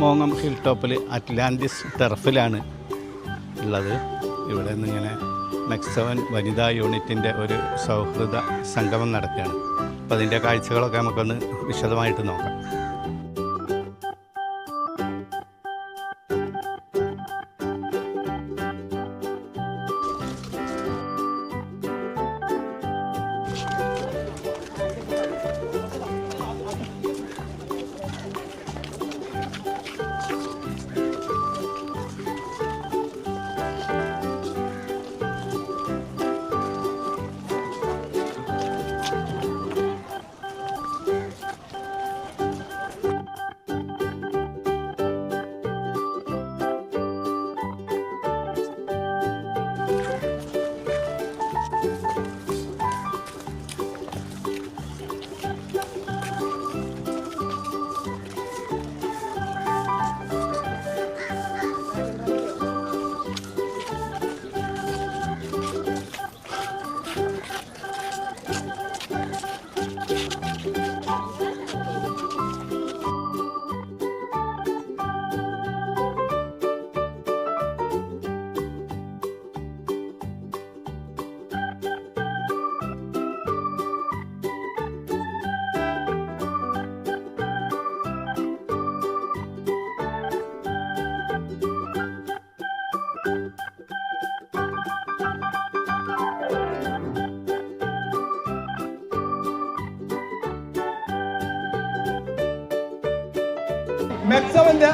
മോങ്ങം hill ടോപ്പിൽ Atlantis ടെറഫിലാണ് ഉള്ളത്. ഇവിടെ നിന്ന് ഇങ്ങനെ മെക്സവൻ വനിതാ യൂണിറ്റിന്റെ ഒരു സൗഹൃദ സംഗമം നടക്കുകയാണ്. അപ്പോൾ അതിന്റെ കാഴ്ചകളൊക്കെ നമുക്കൊന്ന് വിശദമായിട്ട് നോക്കാം. മെക്സവന്റെ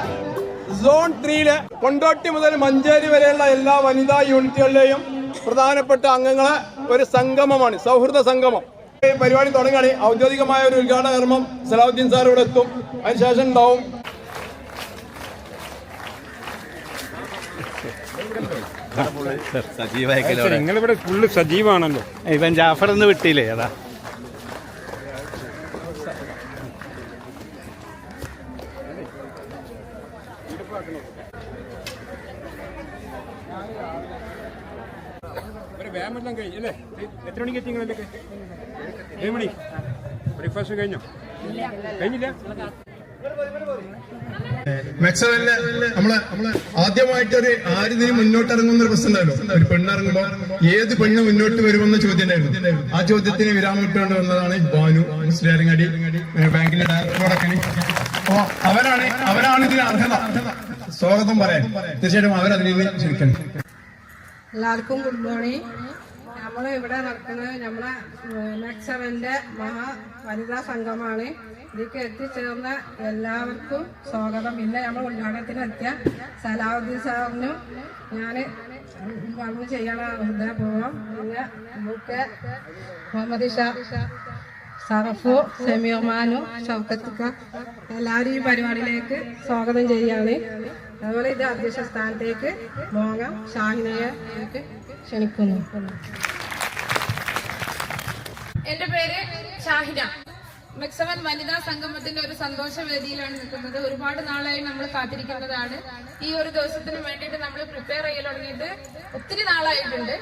സോൺ ത്രീയിലെ കൊണ്ടോട്ടി മുതൽ മഞ്ചേരി വരെയുള്ള എല്ലാ വനിതാ യൂണിറ്റുകളിലെയും പ്രധാനപ്പെട്ട അംഗങ്ങളെ ഒരു സംഗമമാണ് സൗഹൃദ സംഗമം. ഈ പരിപാടി തുടങ്ങി ഔദ്യോഗികമായ ഒരു ഉദ്ഘാടന കർമ്മം സലാഹുദ്ദീൻ സാർ ഇവിടെ എത്തും. അതിനുശേഷം ഉണ്ടാവും. നിങ്ങളിവിടെ ഫുള്ള് സജീവാണല്ലോ. ഇവൻ ജാഫർ എന്ന് വിട്ടില്ലേ അതാ. ഒരു വ്യായാമെല്ലാം കഴിഞ്ഞു. അല്ലേ? എത്ര മണിക്ക് എത്തി കഴിഞ്ഞോ? ആദ്യമായിട്ട് ഒരു ആരിതിന് മുന്നോട്ട് ഒരു പ്രശ്നം ഉണ്ടായിരുന്നു ഒരു പെണ്ണിറങ്ങുമ്പോ ഏത് പെണ്ണ് മുന്നോട്ട് വരുമെന്ന ചോദ്യം ആ ചോദ്യത്തിന് വിരാമം ഇട്ടുകൊണ്ട് വന്നതാണ് ബാനു. ശ്രീരങ്ങാടി ബാങ്കിന്റെ ഡയറക്ടറോടൊക്കെ അപ്പൊ അവരാണ് അവരാണ് ഇതിന് അർഹത. സ്വാഗതം പറയാൻ തീർച്ചയായിട്ടും അവരതിന് ക്ഷണിക്കണം എല്ലാവർക്കും ഗുഡ് മോർണിംഗ് നമ്മൾ ഇവിടെ നടക്കുന്നത് നമ്മളെ നെക്സവന്റെ മഹാ വനിതാ സംഘമാണ്. ഇതിലേക്ക് എത്തിച്ചേർന്ന എല്ലാവർക്കും സ്വാഗതം. പിന്നെ നമ്മൾ ഉദ്ഘാടനത്തിന് എത്തിയ സലാഹുദ്ദീൻ സാറിനും ഞാൻ പറഞ്ഞു ചെയ്യണ പോവാം പിന്നെ മുഹമ്മദ് ഷാ സറഫു സെമീർമാനു ഷൗക്കത്തിക്ക എല്ലാവരും ഈ പരിപാടിയിലേക്ക് സ്വാഗതം ചെയ്യാണ് അതുപോലെ ഇത് അധ്യക്ഷ സ്ഥാനത്തേക്ക് മോങ്ങം ഷാഹിനയെ ക്ഷണിക്കുന്നു. എന്റെ പേര് ഷാഹിന. മെക്സവൻ വനിതാ സംഗമത്തിന്റെ ഒരു സന്തോഷ വേദിയിലാണ് നിൽക്കുന്നത്. ഒരുപാട് നാളായി നമ്മൾ കാത്തിരിക്കുന്നതാണ്. ഈ ഒരു ദിവസത്തിന് വേണ്ടിയിട്ട് നമ്മൾ പ്രിപ്പയർ ചെയ്യൽ തുടങ്ങിയിട്ട് ഒത്തിരി നാളായിട്ടുണ്ട്.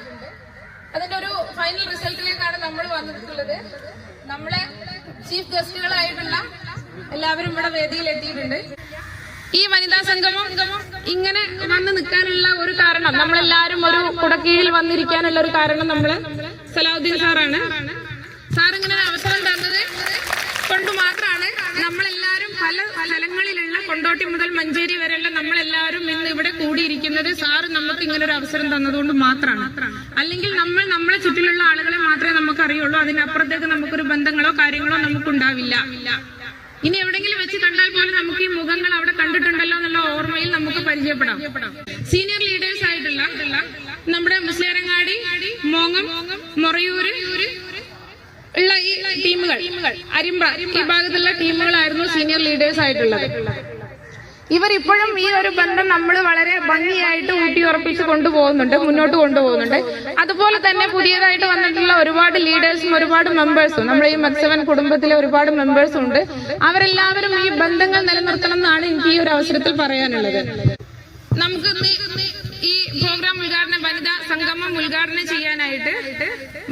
അതിന്റെ ഒരു ഫൈനൽ റിസൾട്ടിലേക്കാണ് നമ്മൾ വന്നിട്ടുള്ളത്. നമ്മളെ ചീഫ് ഗസ്റ്റുകളായിട്ടുള്ള എല്ലാവരും ഇവിടെ വേദിയിൽ എത്തിയിട്ടുണ്ട്. ഈ വനിതാ സംഗമം ഇങ്ങനെ വന്ന് നിൽക്കാനുള്ള ഒരു കാരണം നമ്മളെല്ലാരും ഒരു കുടക്കീഴിൽ വന്നിരിക്കാനുള്ള ഒരു കാരണം നമ്മൾ സലാഹുദ്ദീൻ സാറാണ്. സാർ ഇങ്ങനെ ഒരു അവസരം തന്നത് കൊണ്ട് മാത്രമാണ് നമ്മളെല്ലാരും പല സ്ഥലങ്ങളിലുള്ള കൊണ്ടോട്ടി മുതൽ മഞ്ചേരി വരെയുള്ള നമ്മളെല്ലാവരും ഇന്ന് ഇവിടെ കൂടിയിരിക്കുന്നത് സാറ് നമുക്ക് ഇങ്ങനെ ഒരു അവസരം തന്നതുകൊണ്ട് മാത്രമാണ്. അല്ലെങ്കിൽ നമ്മൾ നമ്മളെ ചുറ്റിലുള്ള ആളുകളെ മാത്രമേ നമുക്ക് അറിയുള്ളൂ അതിനപ്പുറത്തേക്ക് നമുക്കൊരു ബന്ധങ്ങളോ കാര്യങ്ങളോ നമുക്കുണ്ടാവില്ല. ഇനി എവിടെങ്കിലും വെച്ച് കണ്ടാൽ പോലും നമുക്ക് ഈ മുഖങ്ങൾ അവിടെ കണ്ടിട്ടുണ്ടല്ലോ എന്നുള്ള ഓർമ്മയിൽ നമുക്ക് പരിചയപ്പെടാം. സീനിയർ ലീഡേഴ്സ് ആയിട്ടുള്ള നമ്മുടെ മുസ്ലേരങ്ങാടി മോങ്ങം മൊറയൂര് ഉള്ള ഈ ടീമുകൾ അരിമ്പ്ര ഈ ഭാഗത്തുള്ള ടീമുകളായിരുന്നു സീനിയർ ലീഡേഴ്സ് ആയിട്ടുള്ളത്. ഇവർ ഇപ്പോഴും ഈ ഒരു ബന്ധം നമ്മൾ വളരെ ഭംഗിയായിട്ട് ഊട്ടിയുറപ്പിച്ച് കൊണ്ടുപോകുന്നുണ്ട് മുന്നോട്ട് കൊണ്ടുപോകുന്നുണ്ട്. അതുപോലെ തന്നെ പുതിയതായിട്ട് വന്നിട്ടുള്ള ഒരുപാട് ലീഡേഴ്സും ഒരുപാട് മെമ്പേഴ്സും നമ്മുടെ ഈ മത്സവൻ കുടുംബത്തിലെ ഒരുപാട് മെമ്പേഴ്സും ഉണ്ട്. അവരെല്ലാവരും ഈ ബന്ധങ്ങൾ നിലനിർത്തണം എന്നാണ് എനിക്ക് ഈ ഒരു അവസരത്തിൽ പറയാനുള്ളത്. നമുക്ക് പ്രോഗ്രാം ഉദ്ഘാടനം വനിതാ സംഗമം ഉദ്ഘാടനം ചെയ്യാനായിട്ട്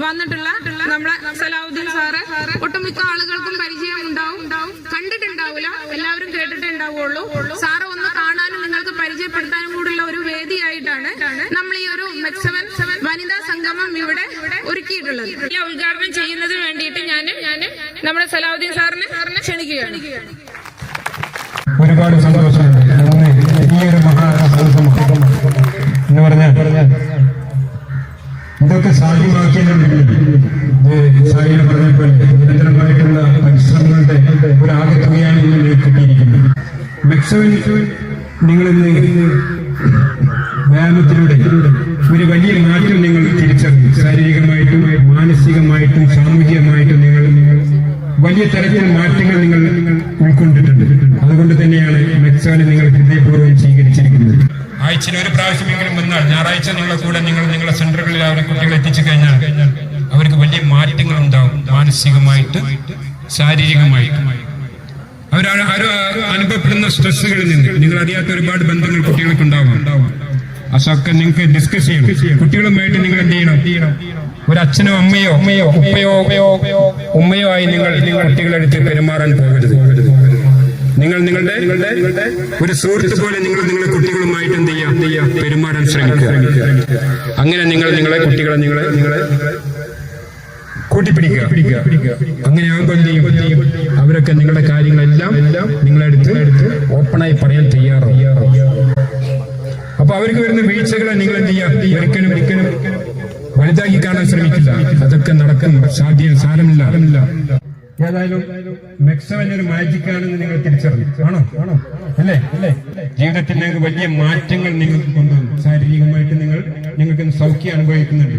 വന്നിട്ടുള്ള നമ്മളെ സലാഹുദ്ദീൻ സാറ്. ഒട്ടുമിക്ക ആളുകൾക്കും പരിചയം ഉണ്ടാവും കണ്ടിട്ടുണ്ടാവില്ല. എല്ലാവരും കേട്ടിട്ടുണ്ടാവുള്ളൂ. സാറ് ഒന്ന് കാണാനും നിങ്ങൾക്ക് പരിചയപ്പെടുത്താനും കൂടെയുള്ള ഒരു വേദിയായിട്ടാണ് നമ്മൾ ഈ ഒരു മെക്സവൻ വനിതാ സംഗമം ഇവിടെ ഒരുക്കിയിട്ടുള്ളത്. ഉദ്ഘാടനം ചെയ്യുന്നതിന് വേണ്ടിയിട്ട് ഞാൻ നമ്മുടെ സലാഹുദ്ദീൻ സാറിനെ ക്ഷണിക്കുകയാണ്. ഒരുപാട് സന്തോഷമുണ്ട്. ഈ ഒരു മഹാസംഗമം എന്ന് പറഞ്ഞ? ഇതൊക്കെ സാധ്യമാക്കിയതിന് ഇത് സാഹിബ് പറഞ്ഞപ്പോൾ നിരന്തരമായിട്ടുള്ള പരിശ്രമങ്ങളുടെ ഒരു ആകത്തുകയാണ് ഇന്ന് കിട്ടിയിരിക്കുന്നത്. മെക്സോയിൽ നിങ്ങൾ ഇന്ന് വ്യായാമത്തിലൂടെ ഒരു വലിയ മാറ്റം നിങ്ങൾ തിരിച്ചറിഞ്ഞു. ശാരീരികമായിട്ടും മാനസികമായിട്ടും സാമൂഹികമായിട്ടും നിങ്ങൾ വലിയ തരത്തിൽ മാറ്റങ്ങൾ നിങ്ങൾ ഉൾക്കൊണ്ടിട്ടുണ്ട്. അതുകൊണ്ട് തന്നെയാണ് മെക്സോനെ നിങ്ങൾ ഹൃദയപൂർവം സ്വീകരിച്ചിരിക്കുന്നത് ആഴ്ചയിൽ ഒരു പ്രാവശ്യമെങ്കിലും വന്നാൽ ഞായറാഴ്ച നിങ്ങളെ കൂടെ നിങ്ങൾ നിങ്ങളുടെ സെന്ററുകളിൽ അവരെ കുട്ടികളെ എത്തിച്ചു കഴിഞ്ഞാൽ അവർക്ക് വലിയ മാറ്റങ്ങൾ ഉണ്ടാവും മാനസികമായിട്ട് ശാരീരികമായിട്ട്. അവർ അനുഭവപ്പെടുന്ന സ്ട്രെസ്സുകളിൽ നിന്ന് നിങ്ങൾ അറിയാത്ത ഒരുപാട് ബന്ധങ്ങൾ കുട്ടികൾക്ക് ഉണ്ടാവും. അതൊക്കെ നിങ്ങൾക്ക് ഡിസ്കസ് ചെയ്യണം. കുട്ടികളുമായിട്ട് നിങ്ങൾ എന്ത് ചെയ്യണം? ഒരു അച്ഛനോ അമ്മയോ അമ്മയോ ഉപ്പയോ ഉമ്മയോ ആയി നിങ്ങൾ കുട്ടികളെ അടുത്ത് പെരുമാറാൻ പോകരുത്. നിങ്ങൾ നിങ്ങളുടെ ഒരു സുഹൃത്ത് പോലെ നിങ്ങൾ നിങ്ങളുടെ കുട്ടികളുമായിട്ട് എന്ത് ചെയ്യാം പെരുമാറാൻ ശ്രമിക്കുക. അങ്ങനെ നിങ്ങൾ നിങ്ങളെ കുട്ടികളെ നിങ്ങളെ നിങ്ങളെ കൂട്ടിപ്പിടിക്കുക. അങ്ങനെ ആകുമ്പോൾ ചെയ്യും? അവരൊക്കെ നിങ്ങളുടെ കാര്യങ്ങളെല്ലാം നിങ്ങളെടുത്ത് ഓപ്പണായി പറയാൻ തയ്യാറാവും. അപ്പൊ അവർക്ക് വരുന്ന വീഴ്ചകളെ നിങ്ങൾ എന്ത് ചെയ്യുക? ഒരിക്കലും ഒരിക്കലും വലുതാക്കി കാണാൻ ശ്രമിക്കില്ല. അതൊക്കെ നടക്കും. സാധ്യം സാരമില്ല. ഏതായാലും മെക്സവൻ ഒരു മാജിക് ആണെന്ന് നിങ്ങൾ തിരിച്ചറിഞ്ഞു. ആണോ? ആണോ? അല്ലേ? അല്ലേ? ജീവിതത്തിൽ നിങ്ങൾക്ക് വലിയ മാറ്റങ്ങൾ നിങ്ങൾക്ക് കൊണ്ടുവന്നു. ശാരീരികമായിട്ട് നിങ്ങൾ നിങ്ങൾക്ക് സൗഖ്യം അനുഭവിക്കുന്നുണ്ട്.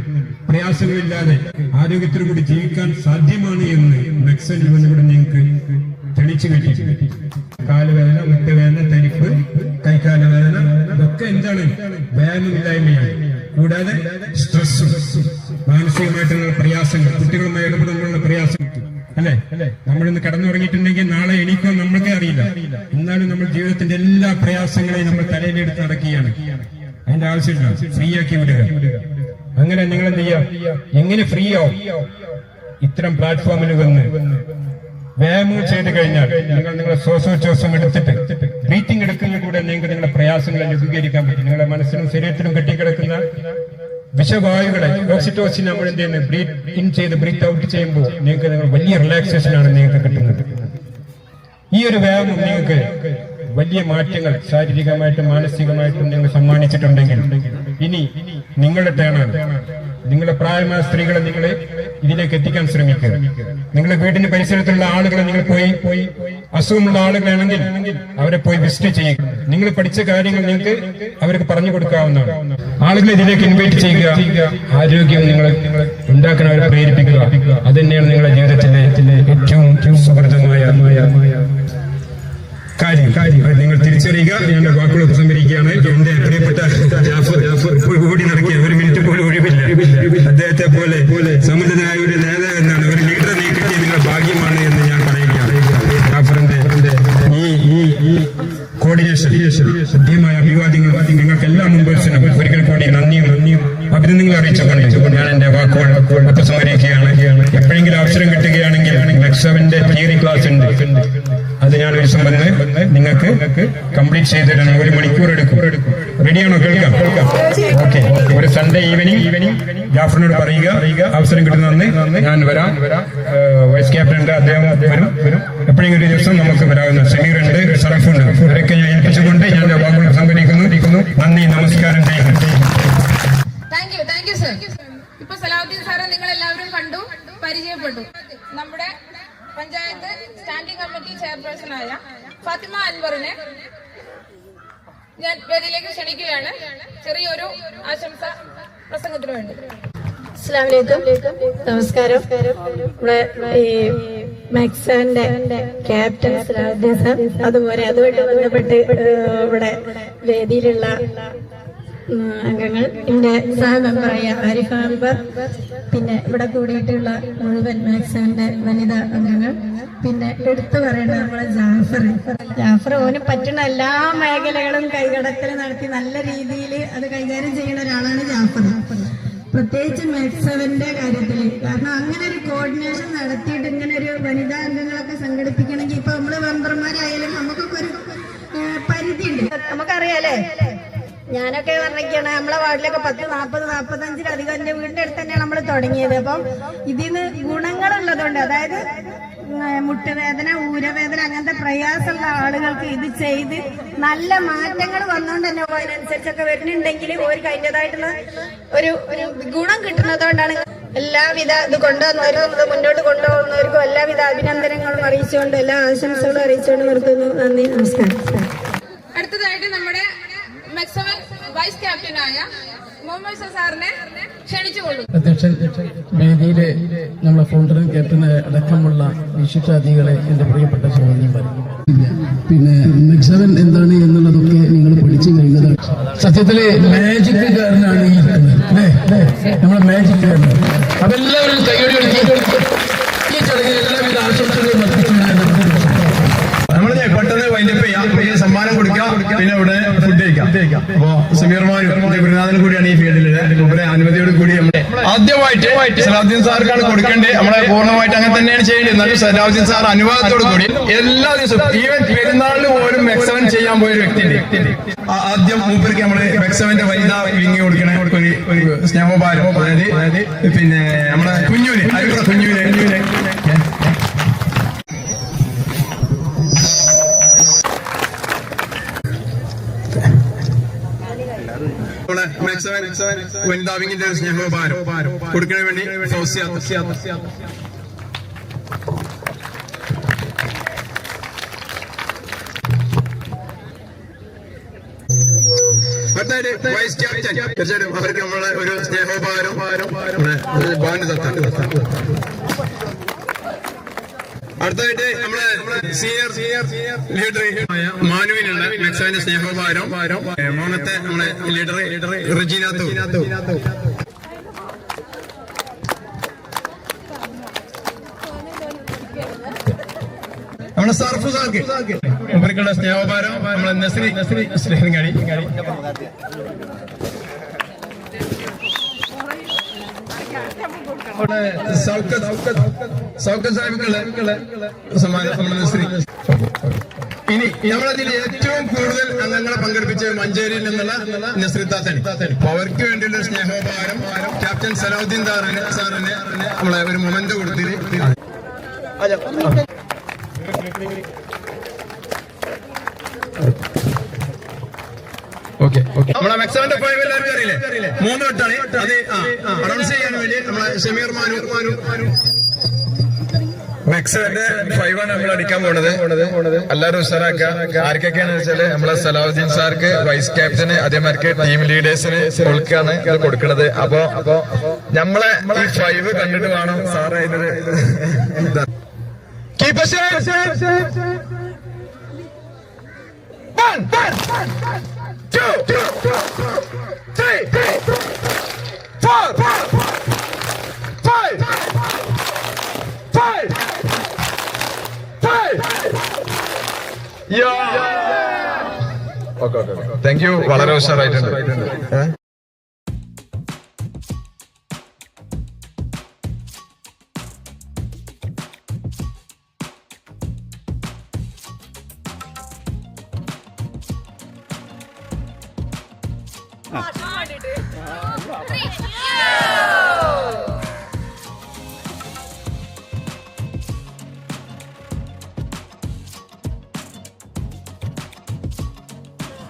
പ്രയാസങ്ങളില്ലാതെ ആരോഗ്യത്തോടു കൂടി ജീവിക്കാൻ സാധ്യമാണ് എന്ന് മെക്സൻ ഇവിടെ നിങ്ങൾക്ക് തെളിച്ചു കിട്ടി കാലുവേദന മുട്ടുവേദന തരിപ്പ് കൈകാലവേദന ഇതൊക്കെ എന്താണ്? വ്യായാമമില്ലായ്മയാണ്. കൂടാതെ സ്ട്രെസ്സും മാനസികമായിട്ടുള്ള പ്രയാസങ്ങൾ കുട്ടികളുമായി ഇടപെടുമ്പോഴുള്ള പ്രയാസം അല്ലെ? നമ്മൾ ഇന്ന് കടന്നുറങ്ങിയിട്ടുണ്ടെങ്കിൽ നാളെ എണീക്കോ നമ്മൾക്കേ അറിയില്ല. എന്നാലും നമ്മൾ ജീവിതത്തിന്റെ എല്ലാ പ്രയാസങ്ങളെയും നമ്മൾ തലയിലെടുത്ത് നടക്കുകയാണ്. അതിന്റെ ആവശ്യമില്ല. ഫ്രീ ആക്കി വിടുക. അങ്ങനെ നിങ്ങൾ എന്ത് ചെയ്യാം? എങ്ങനെ ഫ്രീ ആവും ഇത്തരം പ്ലാറ്റ്ഫോമിൽ വന്ന്. വ്യായാമം ചെയ്ത് കഴിഞ്ഞാൽ നിങ്ങൾ നിങ്ങളുടെ ശ്വാസോച്ഛ്വാസം എടുത്തിട്ട് ബ്രീത്തിങ് എടുക്കുന്ന കൂടെ നിങ്ങൾക്ക് നിങ്ങളുടെ പ്രയാസങ്ങളെ ലഘൂകരിക്കാൻ പറ്റും. നിങ്ങളുടെ മനസ്സിനും ശരീരത്തിനും കെട്ടിക്കിടക്കുന്ന വിഷവായുകളെ ഓക്സിറ്റോസിൻ നമ്മൾ എന്ത് ചെയ്യുന്നത് ബ്രീത്ത് ഇൻ ചെയ്ത് ബ്രീത്ത് ഔട്ട് ചെയ്യുമ്പോൾ നിങ്ങൾക്ക് നിങ്ങൾ വലിയ റിലാക്സേഷൻ ആണ് നിങ്ങൾക്ക് കിട്ടുന്നത്. ഈ ഒരു വ്യായാമം നിങ്ങൾക്ക് വലിയ മാറ്റങ്ങൾ ശാരീരികമായിട്ടും മാനസികമായിട്ടും നിങ്ങൾ സമ്മാനിച്ചിട്ടുണ്ടെങ്കിൽ ഇനി നിങ്ങളുടെ ടേണാണ് നിങ്ങളുടെ പ്രായമായ സ്ത്രീകളെ നിങ്ങൾ ഇതിലേക്ക് എത്തിക്കാൻ ശ്രമിക്കുക. നിങ്ങളുടെ വീടിന്റെ പരിസരത്തുള്ള ആളുകളെ നിങ്ങൾ പോയി പോയി അസുഖമുള്ള ആളുകളാണെങ്കിൽ അവരെ പോയി വിസിറ്റ് ചെയ്യുക. നിങ്ങൾ പഠിച്ച കാര്യങ്ങൾ നിങ്ങൾക്ക് അവർക്ക് പറഞ്ഞു കൊടുക്കാവുന്നതാണ്. ആളുകളെ ഇതിലേക്ക് ഇൻവൈറ്റ് ചെയ്യുക. ആരോഗ്യം നിങ്ങൾ ഉണ്ടാക്കാൻ അവരെ പ്രേരിപ്പിക്കുക. അത് തന്നെയാണ് നിങ്ങളുടെ ജീവിതത്തിലെ ഏറ്റവും സുഹൃതമായ കാര്യം നിങ്ങൾ തിരിച്ചറിയുക. ഞാൻ വാക്കുകൾ ഉപസംഹരിക്കുകയാണ്. എന്റെ പ്രിയപ്പെട്ട ജാഫർ ഓടി നടക്കുക ഒരു മിനിറ്റ് പോലും ഒഴിവില്ല. അദ്ദേഹത്തെ പോലെ സമുന്നതനായ ഒരു നേതാവ് എന്നാണ് ഒരു ലീഡറെ കിട്ടിയ നിങ്ങളുടെ ഭാഗ്യമാണ് എന്ന് ഞാൻ പറയുകയാണ്. ജാഫറിന്റെ ഈ കോർഡിനേഷൻ ഹൃദ്യമായ അഭിവാദ്യങ്ങൾ നിങ്ങൾക്ക് എല്ലാ മെമ്പേഴ്സിനും ഒരിക്കൽ കൂടി നന്ദിയും നന്ദിയും അഭിനന്ദനങ്ങൾ അറിയിച്ചുകൊണ്ട് ഞാൻ എന്റെ വാക്കുകൾ ഉപസംഹരിക്കുകയാണ്. എപ്പോഴെങ്കിലും അവസരം കിട്ടുകയാണെങ്കിൽ നെക്സവന്റെ തിയറി ക്ലാസ് ഉണ്ട്. അത് ഞാൻ ഒരു നിങ്ങൾക്ക് കംപ്ലീറ്റ് ചെയ്ത് തരണം. ഒരു മണിക്കൂർ എടുക്കും. റെഡിയാണോ? കേൾക്കാം. ഓക്കെ. ഒരു സൺഡേ ഈവനിങ് ജാഫറിനോട് പറയുക. അവസരം കിട്ടുന്ന ഞാൻ വരാം. വൈസ് ക്യാപ്റ്റൻ അദ്ദേഹം വരും. എപ്പോഴെങ്കിലും ഒരു ദിവസം നമുക്ക് വരാവുന്ന സമീർ ഉണ്ട്. സറഫുണ്ട് ഇവരൊക്കെ ഞാൻ ഏൽപ്പിച്ചുകൊണ്ട് ഞാൻ വാക്കുകൾ സംഭരിക്കുന്നു നന്ദി. നമസ്കാരം. സർ ഇപ്പൊ സലാഹുദ്ദീൻ സാറെ നിങ്ങൾ എല്ലാവരും കണ്ടു പരിചയപ്പെട്ടു. നമ്മുടെ പഞ്ചായത്ത് സ്റ്റാൻഡിംഗ് കമ്മിറ്റി ചെയർപേഴ്സണായ ഫാത്തിമ അൻവറിനെ ഞാൻ വേദിയിലേക്ക് ക്ഷണിക്കുകയാണ്. ചെറിയൊരു ആശംസ പ്രസംഗത്തിന് വേണ്ടി. നമസ്കാരം. നമ്മുടെ ഈ മാക്സാന്റെ ക്യാപ്റ്റൻ അതുപോലെ അതുമായിട്ട് ബന്ധപ്പെട്ട് ഇവിടെ വേദിയിലുള്ള അംഗങ്ങൾ. എന്റെ സഹ മെമ്പറായ ആരിഫ അംബർ പിന്നെ ഇവിടെ കൂടിയിട്ടുള്ള മുഴുവൻ മാക്സിമിന്റെ വനിതാ അംഗങ്ങൾ. പിന്നെ എടുത്തു പറയേണ്ട നമ്മളെ ജാഫർ ജാഫർ ഓന് പറ്റുന്ന എല്ലാ മേഖലകളും കൈകടത്തൽ നടത്തി നല്ല രീതിയിൽ അത് കൈകാര്യം ചെയ്യുന്ന ഒരാളാണ് ജാഫർ പ്രത്യേകിച്ച് മെക്സവന്റെ കാര്യത്തിൽ. കാരണം അങ്ങനെ ഒരു കോർഡിനേഷൻ നടത്തിയിട്ട് ഇങ്ങനെ ഒരു വനിതാ അംഗങ്ങളൊക്കെ സംഘടിപ്പിക്കണമെങ്കിൽ ഇപ്പൊ നമ്മൾ മെമ്പർമാരായാലും നമുക്കൊക്കെ ഒരു പരിധി ഉണ്ട് നമുക്കറിയാലേ ഞാനൊക്കെ പറഞ്ഞിരിക്കുകയാണ് നമ്മളെ വാർഡിലൊക്കെ പത്ത് നാൽപ്പത് നാൽപ്പത്തഞ്ചിലധികം എന്റെ വീടിന്റെ അടുത്ത് തന്നെയാണ് നമ്മൾ തുടങ്ങിയത്. അപ്പം ഇതിന് ഗുണങ്ങളുള്ളതുകൊണ്ട് അതായത് മുട്ടുവേദന ഊരവേദന അങ്ങനത്തെ പ്രയാസമുള്ള ആളുകൾക്ക് ഇത് ചെയ്ത് നല്ല മാറ്റങ്ങൾ വന്നുകൊണ്ട് തന്നെ അതിനനുസരിച്ചൊക്കെ വരുന്നുണ്ടെങ്കിൽ ഒരു അതിന്റെതായിട്ടുള്ള ഒരു ഒരു ഗുണം കിട്ടുന്നതുകൊണ്ടാണ് എല്ലാവിധ ഇത് കൊണ്ടുവന്നവരും മുന്നോട്ട് കൊണ്ടുപോകുന്നവർക്കും എല്ലാവിധ അഭിനന്ദനങ്ങളും അറിയിച്ചുകൊണ്ട് എല്ലാ ആശംസകളും അറിയിച്ചുകൊണ്ട് നിർത്തുന്നു. നന്ദി നമസ്കാരം. അടുത്തതായിട്ട് നമ്മുടെ മെക്സവൻ വൈസ് ക്യാപ്റ്റനായ മുഹമ്മദ് സാറിനെ ക്ഷണിച്ചുകൊള്ളുന്നു അധ്യക്ഷൻ വേദിയിലെ നമ്മളെ ഫൗണ്ടറും ക്യാപ്റ്റന് അടക്കമുള്ള വിശിഷ്ടാതികളെ എന്റെ പ്രിയപ്പെട്ട സഹോദരിമാർ പിന്നെ മെക്സവൻ എന്താണ് എന്നുള്ളതൊക്കെ നിങ്ങൾ പഠിച്ചു കഴിഞ്ഞതാണ്. സത്യത്തിൽ മാജിക് കാരനാണ് ഈ. നമ്മളെ മാജിക് കാരൻ അപ്പൊ എല്ലാവരും കൈയോടി കൊടുക്കുക ഈ ചടങ്ങിൽ എല്ലാവിധ ആശംസകളും അർപ്പിച്ചുകൊണ്ടാണ് നമ്മൾ പെട്ടെന്ന് വൈൻഡപ്പ് ചെയ്യാം ഈ സമ്മാനം കൊടുക്കാം പിന്നെ ഇവിടെ ഫുഡ് കഴിക്കാം അപ്പോ എന്റെ ഗുരുനാഥനും കൂടിയാണ് ഈ ഫീൽഡിൽ ഇവരെ അനുമതിയോട് കൂടി നമ്മുടെ ആദ്യമായിട്ട് സലാഹുദ്ദീൻ സാർക്കാണ് കൊടുക്കേണ്ടത്. നമ്മളെ പൂർണമായിട്ട് അങ്ങനെ തന്നെയാണ് ചെയ്യേണ്ടത് എന്നാലും സലാഹുദ്ദീൻ സാർ അനുവാദത്തോട് കൂടി എല്ലാ ദിവസവും ഈവൻ പെരുന്നാളിന് പോലും എക്സവൻ ചെയ്യാൻ പോയ ഒരു വ്യക്തിയുണ്ട് ആദ്യം മൂപ്പർക്ക് നമ്മൾ എക്സവന്റെ വനിത വിങ്ങി കൊടുക്കണ ഒരു സ്നേഹോപാരം. അതായത് അതായത് പിന്നെ നമ്മുടെ കുഞ്ഞുവിന് അരിപ്പുറ കുഞ്ഞുവിന് കുഞ്ഞുവിന്. വനിതാ വിങ്ങിന്റെ ഒരു സ്നേഹോപാരം കൊടുക്കണ വേണ്ടി വൈസ് ക്യാപ്റ്റൻ തീർച്ചയായിട്ടും അവർക്ക് നമ്മളെ ഒരു സ്നേഹോപാരം നമ്മുടെ ബാൻഡ് തട്ടാൻ നമ്മൾ സീനിയർ ലീഡർ മാനുവിനുള്ള മെക്സാന്റെ സ്നേഹോപകാരം മൂന്നത്തെ നമ്മളെ ലീഡർ റജീനാത്തോ നമ്മളെ നമ്മളെ നസ്രി നസ്രി സ്നേഹങ്ങാടി അവിടെ ഇനി നമ്മളതിൽ ഏറ്റവും കൂടുതൽ അംഗങ്ങളെ പങ്കെടുപ്പിച്ച മഞ്ചേരിയിൽ നിന്നുള്ള നസ്രിത്താത്തൻ അപ്പൊ അവർക്ക് വേണ്ടിയുള്ള സ്നേഹോപാരം ക്യാപ്റ്റൻ സലാഹുദ്ദീൻ താറിന് സാറിന് നമ്മളെ ഒരു മൊമെന്റ് കൊടുത്തിട്ട് ഓക്കെ നമ്മളെ മെക്സവന്റെ ഫൈവ് എല്ലാവർക്കും അറിയില്ലേ മൂന്ന് വട്ടാണ് അത് അനൗൺസ് ചെയ്യാൻ വേണ്ടി നമ്മളെ ഷമീർ മാനു മാനു മാനു മെക്സന്റെ ഫൈവാണ് നമ്മൾ അടിക്കാൻ പോണത് എല്ലാവരും ഉഷാറാക്കുക ആർക്കൊക്കെയാണെന്ന് വെച്ചാൽ നമ്മളെ സലാഹുദ്ദീൻ സാർക്ക് വൈസ് ക്യാപ്റ്റന് അതേമാർക്ക് ടീം ലീഡേഴ്സിന് ഓൾക്കാണ് ഇത് കൊടുക്കുന്നത് അപ്പൊ അപ്പൊ നമ്മളെ ഈ ഫൈവ് കണ്ടിട്ട് വേണം സാറ് അതിനൊരു keeper two, three, four, five, five, five. Yeah. Okay okay thank you വളരെ ഉഷാറായിട്ടുണ്ട്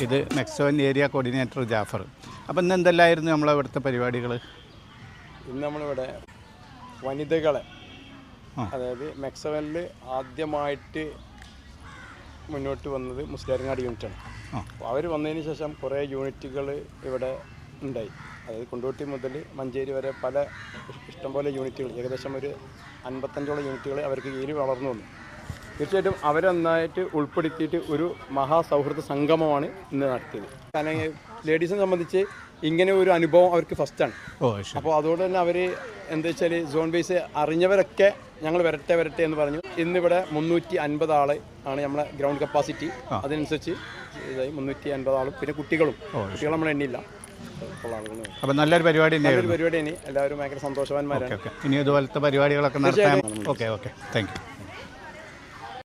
ഇത് മെക്സോൻ ഏരിയ കോർഡിനേറ്റർ ജാഫർ. അപ്പം ഇന്ന് എന്തെല്ലാമായിരുന്നു നമ്മളെ ഇവിടുത്തെ പരിപാടികൾ ഇന്ന് നമ്മളിവിടെ വനിതകളെ. അതായത് മെക്സവനിൽ ആദ്യമായിട്ട് മുന്നോട്ട് വന്നത് മുസ്ലിയാരങ്ങാട് യൂണിറ്റാണ്. അപ്പോൾ അവർ വന്നതിന് ശേഷം കുറേ യൂണിറ്റുകൾ ഇവിടെ ഉണ്ടായി. അതായത് കൊണ്ടോട്ടി മുതൽ മഞ്ചേരി വരെ പല ഇഷ്ടംപോലെ യൂണിറ്റുകൾ ഏകദേശം ഒരു അൻപത്തഞ്ചോളം യൂണിറ്റുകൾ അവർക്ക് കീഴിൽ വളർന്നു വന്നു. തീർച്ചയായിട്ടും അവരെ നന്നായിട്ട് ഉൾപ്പെടുത്തിയിട്ട് ഒരു മഹാസൗഹൃദ സംഗമമാണ് ഇന്ന് നടത്തിയത്. കാരണം ലേഡീസിനെ സംബന്ധിച്ച് ഇങ്ങനെ ഒരു അനുഭവം അവർക്ക് ഫസ്റ്റാണ് അപ്പോൾ അതുകൊണ്ട് തന്നെ അവർ എന്താ വെച്ചാൽ സോൺ ബേസ് അറിഞ്ഞവരൊക്കെ ഞങ്ങൾ വരട്ടെ വരട്ടെ എന്ന് പറഞ്ഞു. ഇന്നിവിടെ മുന്നൂറ്റി അൻപത് ആൾ ആണ് നമ്മളെ ഗ്രൗണ്ട് കപ്പാസിറ്റി അതിനനുസരിച്ച് ഇതായി മുന്നൂറ്റി അൻപത് ആളും പിന്നെ കുട്ടികളും. കുട്ടികൾ നമ്മൾ എണ്ണില്ല അപ്പം നല്ലൊരു പരിപാടി നല്ലൊരു പരിപാടി ഇനി എല്ലാവരും ഭയങ്കര സന്തോഷവാന്മാരാണ്. ഇനി ഇതുപോലത്തെ പരിപാടികളൊക്കെ നടത്താൻ ഓക്കെ ഓക്കെ. Thank you